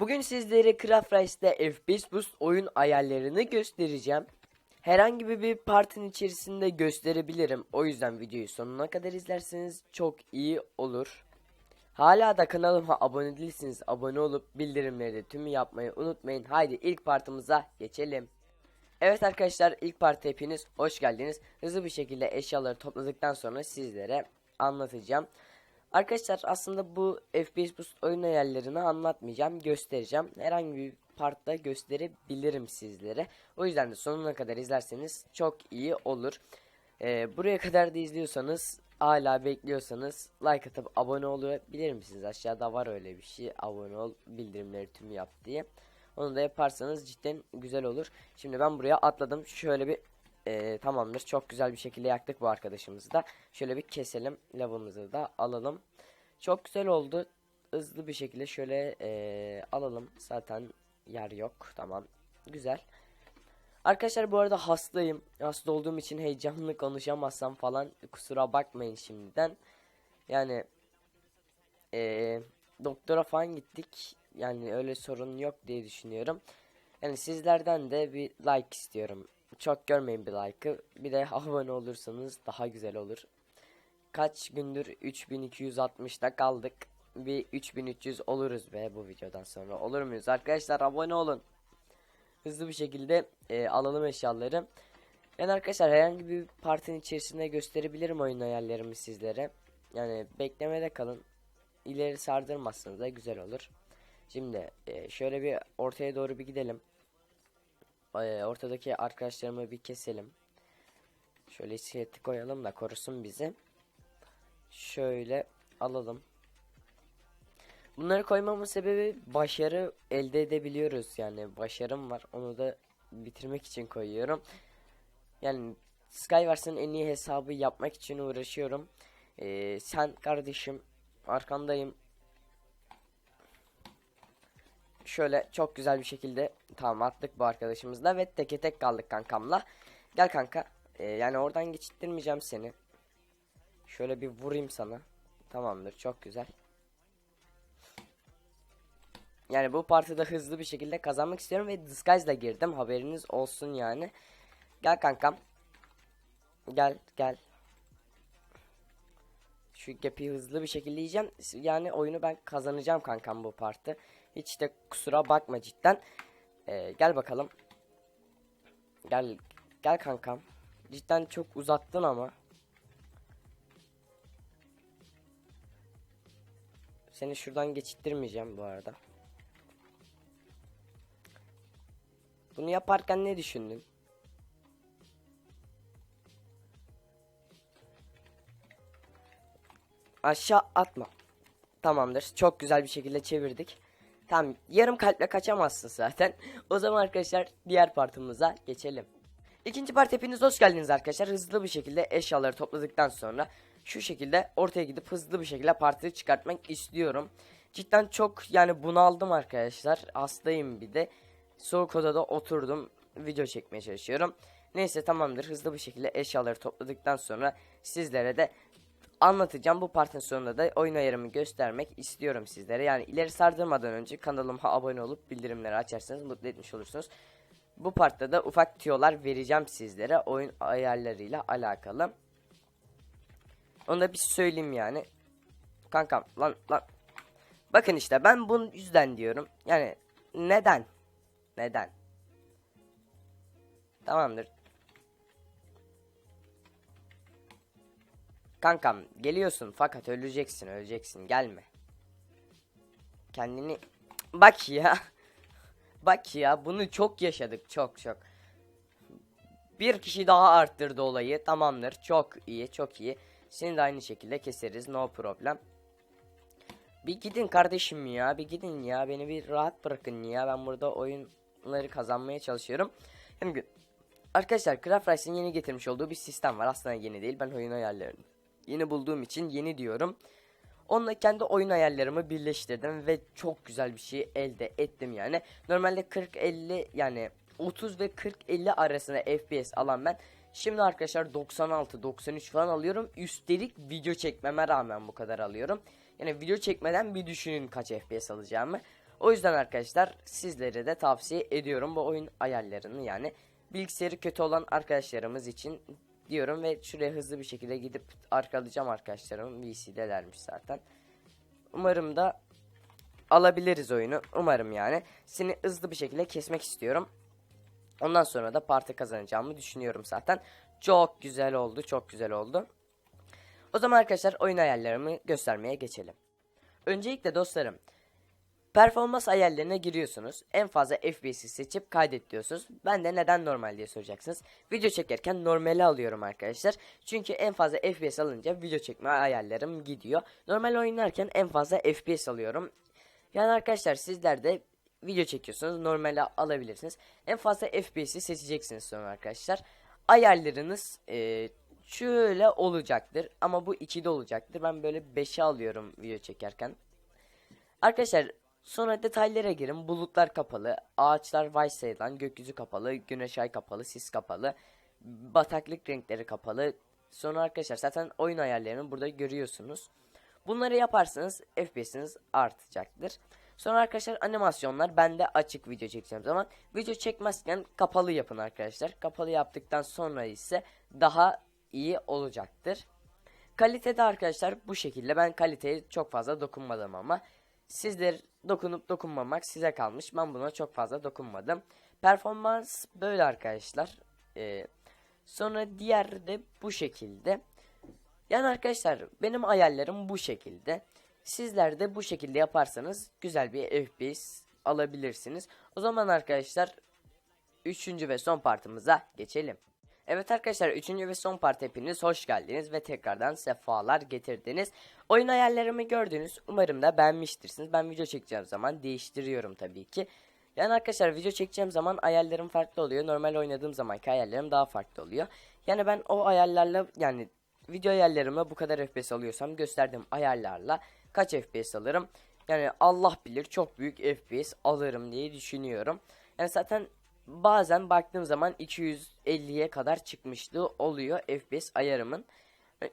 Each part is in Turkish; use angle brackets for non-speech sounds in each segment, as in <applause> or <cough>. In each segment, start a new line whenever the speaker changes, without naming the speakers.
Bugün sizlere Craft Race'de FPS Boost oyun ayarlarını göstereceğim. Herhangi bir partinin içerisinde gösterebilirim. O yüzden videoyu sonuna kadar izlerseniz çok iyi olur. Hala da kanalıma abone değilsiniz. Abone olup bildirimleri de tümü yapmayı unutmayın. Haydi ilk partımıza geçelim. Evet arkadaşlar ilk parti hepiniz hoş geldiniz. Hızlı bir şekilde eşyaları topladıktan sonra sizlere anlatacağım. Arkadaşlar aslında bu FPS Boost oyun ayarlarını anlatmayacağım, göstereceğim. Herhangi bir partta gösterebilirim sizlere. O yüzden de sonuna kadar izlerseniz çok iyi olur. Ee, buraya kadar da izliyorsanız, hala bekliyorsanız like atıp abone olabilir misiniz? Aşağıda var öyle bir şey. Abone ol, bildirimleri tüm yap diye. Onu da yaparsanız cidden güzel olur. Şimdi ben buraya atladım. Şöyle bir e, tamamdır. Çok güzel bir şekilde yaktık bu arkadaşımızı da. Şöyle bir keselim. Lavımızı da alalım. Çok güzel oldu. Hızlı bir şekilde şöyle e, alalım. Zaten yer yok. Tamam. Güzel. Arkadaşlar bu arada hastayım. Hasta olduğum için heyecanlı konuşamazsam falan kusura bakmayın şimdiden. Yani e, doktora falan gittik. Yani öyle sorun yok diye düşünüyorum. Yani sizlerden de bir like istiyorum. Çok görmeyin bir like'ı. Bir de <laughs> abone olursanız daha güzel olur. Kaç gündür 3260'da kaldık. Bir 3300 oluruz be bu videodan sonra. Olur muyuz? Arkadaşlar abone olun. Hızlı bir şekilde e, alalım eşyaları. Yani arkadaşlar herhangi bir partinin içerisinde gösterebilirim oyun ayarlarımı sizlere. Yani beklemede kalın. İleri sardırmazsanız da güzel olur. Şimdi e, şöyle bir ortaya doğru bir gidelim. E, ortadaki arkadaşlarımı bir keselim. Şöyle iskeleti koyalım da korusun bizi. Şöyle alalım. Bunları koymamın sebebi başarı elde edebiliyoruz yani başarım var onu da bitirmek için koyuyorum. Yani Skywars'ın en iyi hesabı yapmak için uğraşıyorum. Ee, sen kardeşim arkandayım. Şöyle çok güzel bir şekilde tamam attık bu arkadaşımızla ve teke tek kaldık kankamla. Gel kanka. Ee, yani oradan geçittirmeyeceğim seni. Şöyle bir vurayım sana. Tamamdır çok güzel. Yani bu partide hızlı bir şekilde kazanmak istiyorum ve disguise ile girdim. Haberiniz olsun yani. Gel kankam. Gel gel. Şu gap'i hızlı bir şekilde yiyeceğim. Yani oyunu ben kazanacağım kankam bu parti. Hiç de kusura bakma cidden. Ee, gel bakalım. Gel gel kankam. Cidden çok uzattın ama. Seni şuradan geçittirmeyeceğim bu arada. Bunu yaparken ne düşündün? Aşağı atma. Tamamdır. Çok güzel bir şekilde çevirdik. Tamam. Yarım kalple kaçamazsın zaten. O zaman arkadaşlar diğer partımıza geçelim. İkinci part hepiniz hoş geldiniz arkadaşlar. Hızlı bir şekilde eşyaları topladıktan sonra şu şekilde ortaya gidip hızlı bir şekilde partiyi çıkartmak istiyorum. Cidden çok yani bunaldım arkadaşlar. Hastayım bir de. Soğuk odada oturdum. Video çekmeye çalışıyorum. Neyse tamamdır. Hızlı bir şekilde eşyaları topladıktan sonra sizlere de anlatacağım. Bu partinin sonunda da oyun ayarımı göstermek istiyorum sizlere. Yani ileri sardırmadan önce kanalıma abone olup bildirimleri açarsanız mutlu etmiş olursunuz. Bu partta da ufak tüyolar vereceğim sizlere oyun ayarlarıyla alakalı. Onu da bir söyleyeyim yani. Kankam lan lan. Bakın işte ben bunun yüzden diyorum. Yani neden? Neden? Tamamdır. Kankam geliyorsun fakat öleceksin öleceksin gelme. Kendini bak ya. <laughs> Bak ya bunu çok yaşadık çok çok. Bir kişi daha arttırdı olayı tamamdır çok iyi çok iyi. Seni de aynı şekilde keseriz no problem. Bir gidin kardeşim ya bir gidin ya beni bir rahat bırakın ya ben burada oyunları kazanmaya çalışıyorum. Hem arkadaşlar Craft Rice'in yeni getirmiş olduğu bir sistem var aslında yeni değil ben oyun ayarlarını yeni bulduğum için yeni diyorum. Onunla kendi oyun ayarlarımı birleştirdim ve çok güzel bir şey elde ettim yani. Normalde 40-50 yani 30 ve 40-50 arasında FPS alan ben. Şimdi arkadaşlar 96-93 falan alıyorum. Üstelik video çekmeme rağmen bu kadar alıyorum. Yani video çekmeden bir düşünün kaç FPS alacağımı. O yüzden arkadaşlar sizlere de tavsiye ediyorum bu oyun ayarlarını yani bilgisayarı kötü olan arkadaşlarımız için diyorum ve şuraya hızlı bir şekilde gidip arkalayacağım arkadaşlarım VC'delermiş zaten. Umarım da alabiliriz oyunu. Umarım yani. Seni hızlı bir şekilde kesmek istiyorum. Ondan sonra da parti kazanacağımı düşünüyorum zaten. Çok güzel oldu. Çok güzel oldu. O zaman arkadaşlar oyun ayarlarımı göstermeye geçelim. Öncelikle dostlarım performans ayarlarına giriyorsunuz. En fazla FPS'i seçip kaydet diyorsunuz. Ben de neden normal diye soracaksınız. Video çekerken normali alıyorum arkadaşlar. Çünkü en fazla FPS alınca video çekme ayarlarım gidiyor. Normal oynarken en fazla FPS alıyorum. Yani arkadaşlar sizler de video çekiyorsunuz normale alabilirsiniz. En fazla FPS'i seçeceksiniz sonra arkadaşlar. Ayarlarınız e, şöyle olacaktır ama bu 2'de olacaktır. Ben böyle 5'e alıyorum video çekerken. Arkadaşlar sonra detaylara girin. Bulutlar kapalı, ağaçlar varsayılan, gökyüzü kapalı, güneş ay kapalı, sis kapalı, bataklık renkleri kapalı. Sonra arkadaşlar zaten oyun ayarlarını burada görüyorsunuz. Bunları yaparsanız FPS'iniz artacaktır. Sonra arkadaşlar animasyonlar ben de açık video çekeceğim zaman video çekmezken kapalı yapın arkadaşlar. Kapalı yaptıktan sonra ise daha iyi olacaktır. Kalitede arkadaşlar bu şekilde ben kaliteye çok fazla dokunmadım ama sizler dokunup dokunmamak size kalmış. Ben buna çok fazla dokunmadım. Performans böyle arkadaşlar. Ee, sonra diğer de bu şekilde. Yani arkadaşlar benim ayarlarım bu şekilde. Sizler de bu şekilde yaparsanız güzel bir FPS alabilirsiniz. O zaman arkadaşlar 3. ve son partımıza geçelim. Evet arkadaşlar 3. ve son part hepiniz hoş geldiniz ve tekrardan sefalar getirdiniz. Oyun ayarlarımı gördünüz. Umarım da beğenmiştirsiniz. Ben video çekeceğim zaman değiştiriyorum tabii ki. Yani arkadaşlar video çekeceğim zaman ayarlarım farklı oluyor. Normal oynadığım zamanki ayarlarım daha farklı oluyor. Yani ben o ayarlarla yani video ayarlarımı bu kadar FPS alıyorsam gösterdiğim ayarlarla kaç FPS alırım? Yani Allah bilir çok büyük FPS alırım diye düşünüyorum. Yani zaten bazen baktığım zaman 250'ye kadar çıkmışlığı oluyor FPS ayarımın.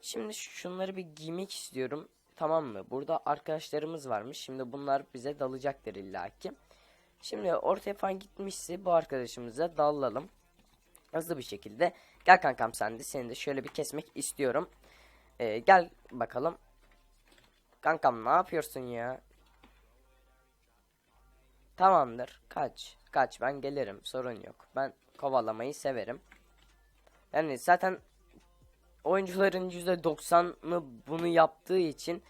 Şimdi şunları bir giymek istiyorum. Tamam mı? Burada arkadaşlarımız varmış. Şimdi bunlar bize dalacaktır illaki. Şimdi ortaya falan gitmişse bu arkadaşımıza dalalım. Hızlı bir şekilde. Gel kankam sen de seni de şöyle bir kesmek istiyorum. Ee, gel bakalım. Kankam ne yapıyorsun ya? Tamamdır. Kaç. Kaç ben gelirim. Sorun yok. Ben kovalamayı severim. Yani zaten oyuncuların %90'ı bunu yaptığı için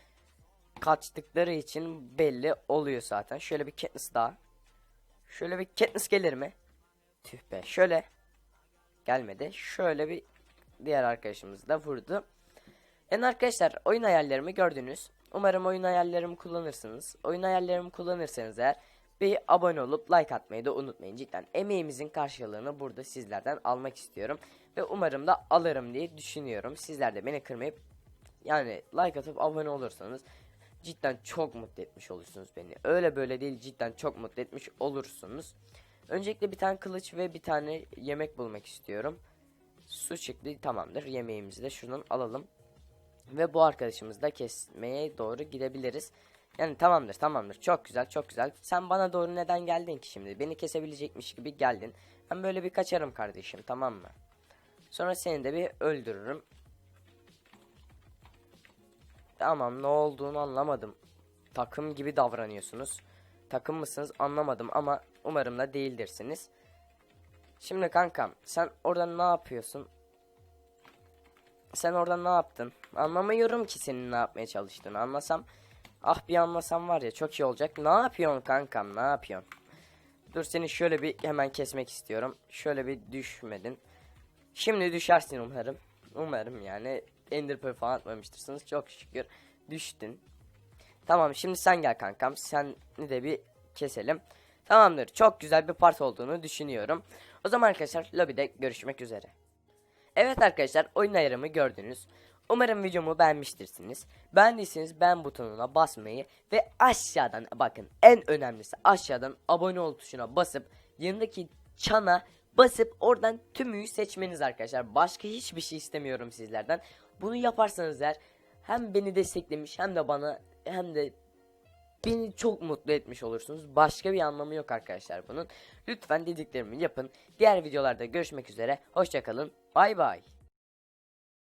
kaçtıkları için belli oluyor zaten. Şöyle bir Katniss daha. Şöyle bir Katniss gelir mi? Tüh be. Şöyle. Gelmedi. Şöyle bir diğer arkadaşımız da vurdu. Yani arkadaşlar oyun ayarlarımı gördünüz. Umarım oyun ayarlarımı kullanırsınız. Oyun ayarlarımı kullanırsanız eğer bir abone olup like atmayı da unutmayın. Cidden emeğimizin karşılığını burada sizlerden almak istiyorum. Ve umarım da alırım diye düşünüyorum. Sizler de beni kırmayıp yani like atıp abone olursanız cidden çok mutlu etmiş olursunuz beni. Öyle böyle değil cidden çok mutlu etmiş olursunuz. Öncelikle bir tane kılıç ve bir tane yemek bulmak istiyorum. Su çıktı tamamdır. Yemeğimizi de şuradan alalım. Ve bu arkadaşımızı da kesmeye doğru gidebiliriz. Yani tamamdır tamamdır çok güzel çok güzel. Sen bana doğru neden geldin ki şimdi? Beni kesebilecekmiş gibi geldin. Ben böyle bir kaçarım kardeşim tamam mı? Sonra seni de bir öldürürüm. Tamam ne olduğunu anlamadım. Takım gibi davranıyorsunuz. Takım mısınız anlamadım ama umarım da değildirsiniz. Şimdi kankam sen orada ne yapıyorsun? Sen orada ne yaptın? Anlamıyorum ki senin ne yapmaya çalıştığını. Anlasam ah bir anlasam var ya çok iyi olacak. Ne yapıyorsun kankam ne yapıyorsun? Dur seni şöyle bir hemen kesmek istiyorum. Şöyle bir düşmedin. Şimdi düşersin umarım. Umarım yani Ender Pearl falan atmamıştırsınız. Çok şükür düştün. Tamam şimdi sen gel kankam. Sen de bir keselim. Tamamdır. Çok güzel bir part olduğunu düşünüyorum. O zaman arkadaşlar lobide görüşmek üzere. Evet arkadaşlar oyun ayarımı gördünüz. Umarım videomu beğenmiştirsiniz. Beğendiyseniz beğen butonuna basmayı ve aşağıdan bakın en önemlisi aşağıdan abone ol tuşuna basıp yanındaki çana basıp oradan tümüyü seçmeniz arkadaşlar. Başka hiçbir şey istemiyorum sizlerden. Bunu yaparsanız eğer hem beni desteklemiş hem de bana hem de beni çok mutlu etmiş olursunuz. Başka bir anlamı yok arkadaşlar bunun. Lütfen dediklerimi yapın. Diğer videolarda görüşmek üzere. Hoşçakalın. Bay bay.